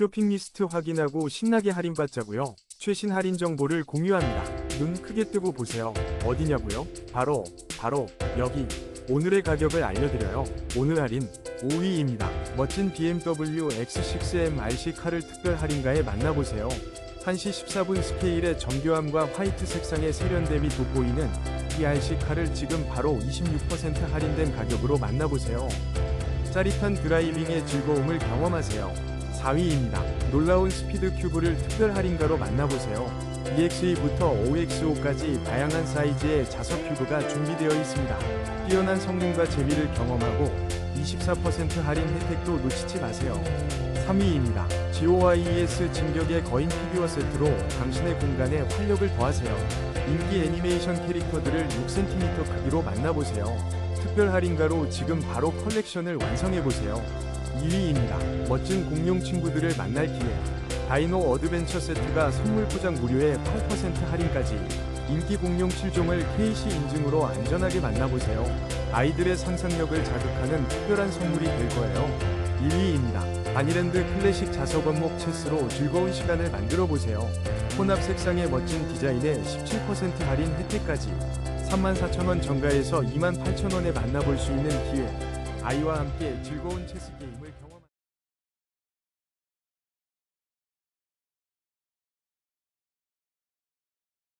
쇼핑 리스트 확인하고 신나게 할인받자고요. 최신 할인 정보를 공유합니다. 눈 크게 뜨고 보세요. 어디냐고요? 바로 바로 여기. 오늘의 가격을 알려드려요. 오늘 할인 5위입니다. 멋진 BMW X6M RC 카를 특별 할인가에 만나보세요. 1시 14분 스케일의 정교함과 화이트 색상의 세련됨이 돋보이는 이 RC 카를 지금 바로 26% 할인된 가격으로 만나보세요. 짜릿한 드라이빙의 즐거움을 경험하세요. 4위입니다. 놀라운 스피드 큐브를 특별 할인가로 만나보세요. EX2부터 OX5까지 다양한 사이즈의 자석 큐브가 준비되어 있습니다. 뛰어난 성능과 재미를 경험하고 24% 할인 혜택도 놓치지 마세요. 3위입니다. GOIES 진격의 거인 피규어 세트로 당신의 공간에 활력을 더하세요. 인기 애니메이션 캐릭터들을 6cm 크기로 만나보세요. 특별 할인가로 지금 바로 컬렉션을 완성해보세요. 2위입니다. 멋진 공룡 친구들을 만날 기회. 다이노 어드벤처 세트가 선물 포장 무료에 8% 할인까지. 인기 공룡 실종을 KC 인증으로 안전하게 만나보세요. 아이들의 상상력을 자극하는 특별한 선물이 될 거예요. 1위입니다. 바니랜드 클래식 자석 원목 체스로 즐거운 시간을 만들어 보세요. 혼합 색상의 멋진 디자인에 17% 할인 혜택까지 34,000원 정가에서 28,000원에 만나볼 수 있는 기회. 아이와 함께 즐거운 체스 게임을 경험